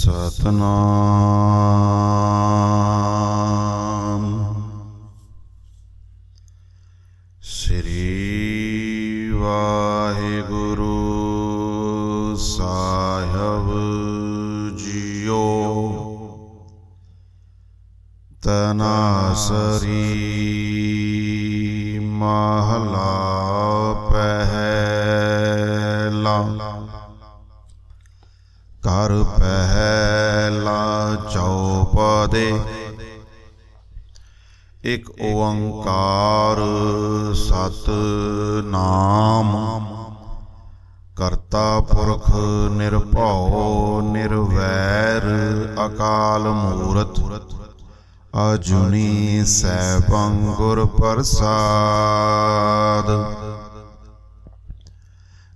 ਸਤਨਾਮ। ਸ੍ਰੀ ਵਾਹਿਗੁਰੂ ਸਾਹਿਬ ਜੀਓ। ਤਨਾਸਰੀ ਮਹਲਾ ਪਹਿਲਾ। ਕਰ ਪਹਿਲਾ ਚੌਪਦੇ। ਇਕ ਓੰਕਾਰ ਸਤ ਨਾਮ ਕਰਤਾ ਪੁਰਖ ਨਿਰਭਉ ਨਿਰਵੈਰ, ਅਕਾਲ ਮੂਰਤ ਅਜੁਨੀ ਸੈਭੰ ਗੁਰ ਪ੍ਰਸਾਦ।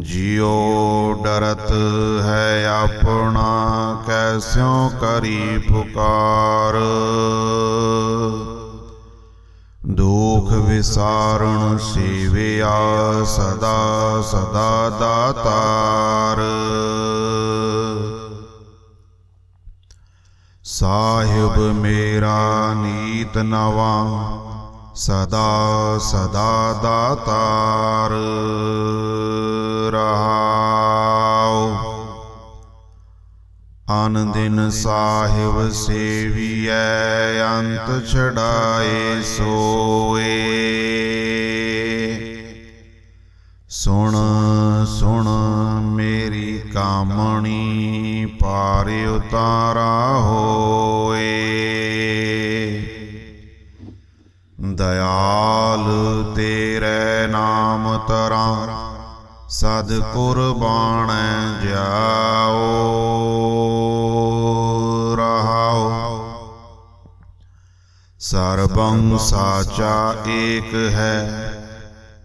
ਜਿਉ ਡਰਤ ਹੈ ਆਪਣਾ, ਕੈਸਿਉ ਕਰੀ ਪੁਕਾਰ। ਦੁਖ ਵਿਸਾਰਣ ਸੇਵਿਆ ਸਦਾ ਸਦਾ ਦਾਤਾਰ। ਸਾਹਿਬ ਮੇਰਾ ਨੀਤ ਨਵਾ, ਸਦਾ ਸਦਾ ਦਾਤਾਰ। ਰਹਾਉ ਅਨ ਦਿਨ ਸਾਹਿਬ ਸੇਵੀਐ, ਅੰਤ ਛੜਾਏ ਸੋਏ। ਸੁਣ ਸੁਣ ਮੇਰੀ ਕਾਮਣੀ ਪਾਰ ਉਤਾਰਾ ਹੋਏ। ਦਇਆਲ ਤੇਰੇ ਨਾਮ ਤਰਾਂ ਸਦ ਕੁਰਬਾਨ ਜਾਓ ਰਹਾਓ। ਸਰਬੰ ਸਾਚਾ ਏਕ ਹੈ,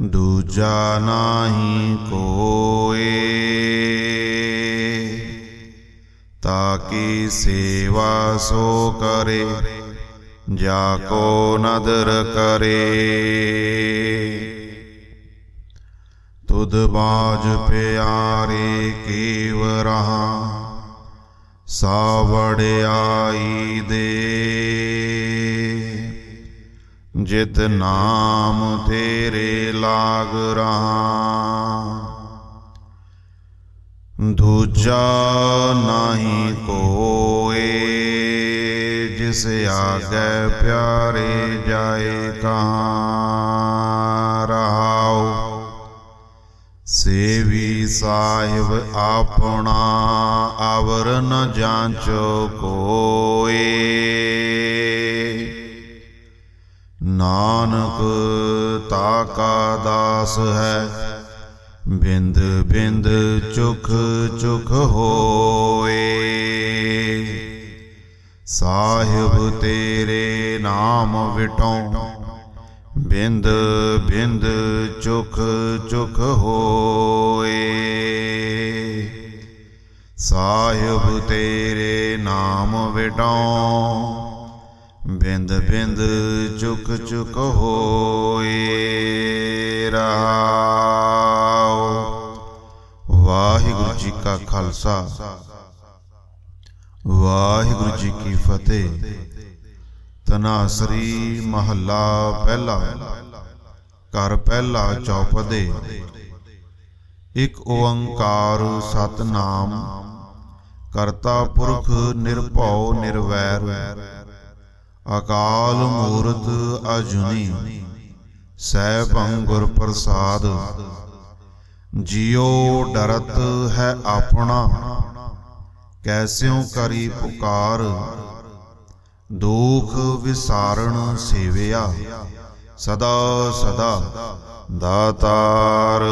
ਦੂਜਾ ਨਾਹੀ ਕੋਏ। ਤਾਕੀ ਸੇਵਾ ਸੋ ਕਰੇ, ਜਾ ਕੋ ਨਦਰ ਕਰੇ। ਤੁਧ ਬਾਜ ਪਿਆਰੇ ਕੀਵ ਰਹਾ ਸਾ ਵੜਿਆਈ ਦੇ। ਜਿਤ ਨਾਮ ਤੇਰੇ ਲਾਗ ਰਹਾ, ਦੂਜਾ ਨਹੀਂ ਕੋਏ, ਜਿਸ ਆਗੇ ਪਿਆਰੇ ਜਾਏ ਕਹਾਂ। ਸੇਵੀ ਸਾਹਿਬ ਆਪਣਾ ਅਵਰ ਨ ਜਾਂਚੋ ਕੋਏ। ਨਾਨਕ ਤਾਕਾ ਦਾਸ ਹੈ, ਬਿੰਦ ਬਿੰਦ ਚੁਖ ਚੁਖ ਹੋਏ। ਸਾਹਿਬ ਤੇਰੇ ਨਾਮ ਵਿਟੋਂ ਬਿੰਦ ਬਿੰਦ ਚੁਖ ਚੁਖ ਹੋਏ। ਸਾਹਿਬ ਤੇਰੇ ਨਾਮ ਵਿਟੋਂ ਬਿੰਦ ਬਿੰਦ ਚੁਕ ਚੁਕ ਹੋਏ ਰਹਾਉ ਵਾਹਿਗੁਰੂ ਜੀ ਕਾ ਖਾਲਸਾ। ਵਾਹਿਗੁਰੂ ਜੀ ਕੀ ਫਤਿਹ। ਤਨਾਸਰੀ ਮਹੱਲਾ ਪਹਿਲਾ। ਕਰ ਪਹਿਲਾ ਚੌਪਦੇ। ਇਕ ਓੰਕਾਰ ਸਤਨਾਮ। ਕਰਤਾ ਪੁਰਖ ਨਿਰਭਉ ਨਿਰਵੈਰ। ਅਕਾਲ ਮੂਰਤ ਅਜੁਨੀ। ਸੈਭੰ ਗੁਰ ਪ੍ਰਸਾਦ। ਜਿਉ ਡਰਤ ਹੈ ਆਪਣਾ। ਕੈਸਿਉ ਕਰੀ ਪੁਕਾਰ। ਦੁਖ ਵਿਸਾਰਣ ਸੇਵਿਆ ਸਦਾ ਸਦਾ ਦਾਤਾਰ।